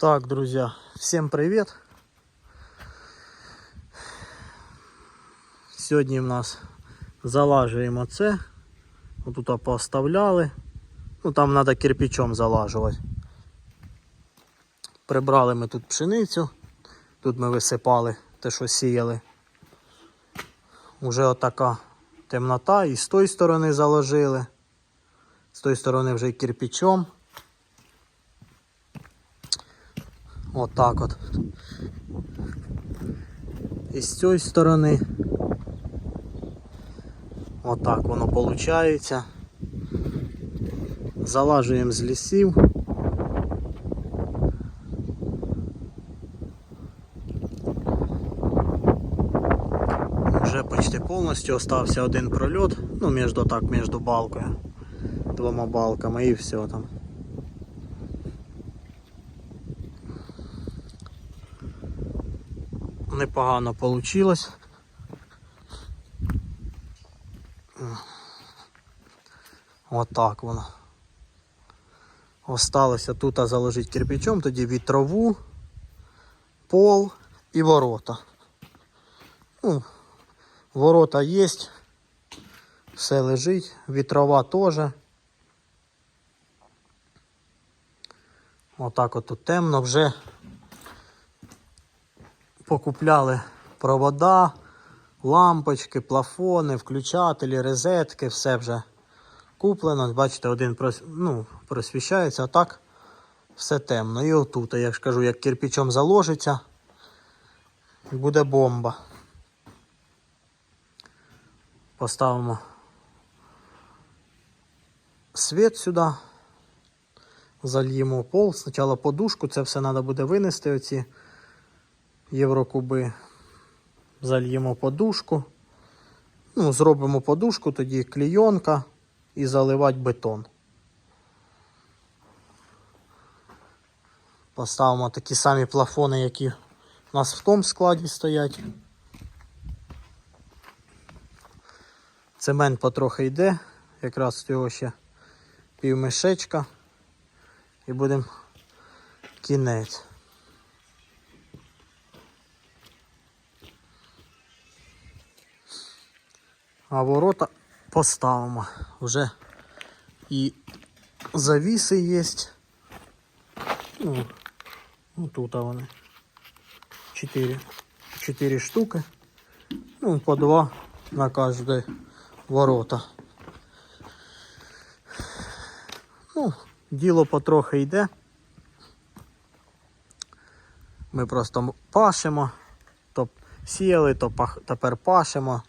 Так, друзья, всем привет! Сьогодні в нас залажуємо це. Отут поставляли. Ну там треба кирпичом залажувати. Прибрали ми тут пшеницю. Тут ми висипали те, що сіяли. Уже отака темнота. І з тої сторони заложили. З тої сторони вже й кирпичом. Отак от. І з цієї сторони. Отак воно виходить. Залажуємо з лісів. Вже почти повністю остався один прольот, ну між так, між балкою, двома балками і все там. Непогано получилось. Отак воно. Осталося тут заложити кирпичом, тоді вітрову, пол і ворота. Ну, ворота є, все лежить, вітрова теж. Отак от тут темно вже покупляли провода, лампочки, плафони, включателі, розетки, все вже куплено. Бачите, один прос... ну, просвіщається, а так все темно. І отут, я ж кажу, як кирпичом заложиться, буде бомба. Поставимо світ сюди. Зальємо пол. Спочатку подушку, це все треба буде винести, оці єврокуби. Зальємо подушку. Ну, зробимо подушку, тоді клійонка і заливати бетон. Поставимо такі самі плафони, які у нас в тому складі стоять. Цемент потрохи йде, якраз з цього ще пів мішечка. І будемо кінець. А ворота поставимо. Вже і завіси є. Ну, ну тут вони. Чотири. Чотири штуки. Ну, по два на кожне ворота. Ну, діло потрохи йде. Ми просто пашемо, то сіяли, то пах, тепер пашемо.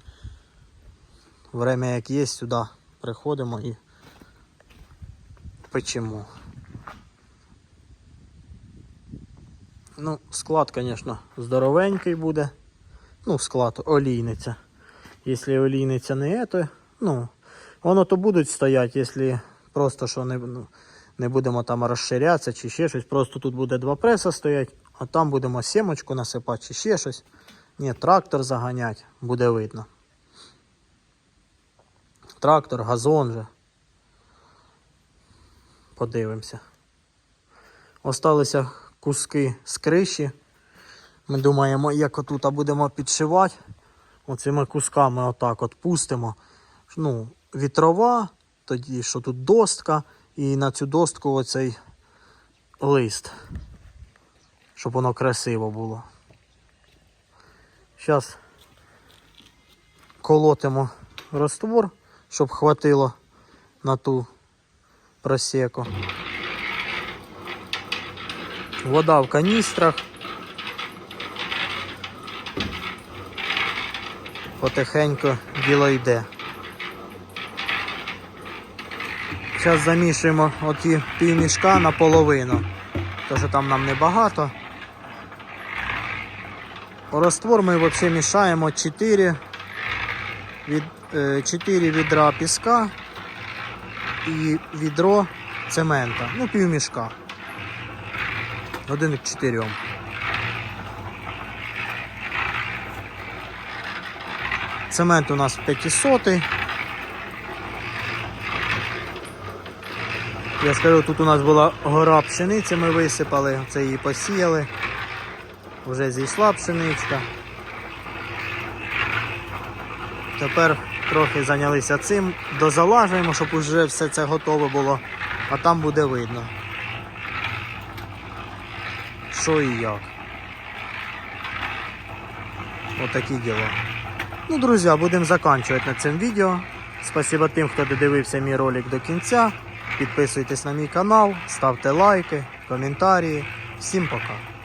Время як є, сюди приходимо і печемо. Ну, склад, звісно, здоровенький буде. Ну, склад олійниця. Якщо олійниця не то, ну, воно то будуть стояти, якщо просто що не, ну, не будемо там розширятися чи ще щось. Просто тут буде два преса стоять, а там будемо сімочку насипати чи ще щось. Ні, трактор заганять, буде видно. Трактор, газон же. Подивимося. Осталися куски з криші. Ми думаємо, як отут будемо підшивати. Оцими кусками отак от пустимо. Ну, вітрова, тоді що тут достка, і на цю достку оцей лист. Щоб воно красиво було. Зараз колотимо роствор, щоб хватило на ту просеку. Вода в каністрах. Потихеньку діло йде. Зараз замішуємо оті півмішка наполовину, що там нам небагато. Раствор ми взагалі мішаємо 4, від, 4 відра піска і відро цемента. Ну, півмішка. Один к чотирьом. Цемент у нас 500. Я скажу, тут у нас була гора пшениці, ми висипали, це її посіяли. Вже зійшла пшеничка. Тепер трохи зайнялися цим, дозалажуємо, щоб уже все це готове було, а там буде видно. Що і як. Отакі діла. Ну, друзі, будемо закінчувати на цьому відео. Спасибо тим, хто додивився мій ролик до кінця. Підписуйтесь на мій канал, ставте лайки, коментарі. Всім пока.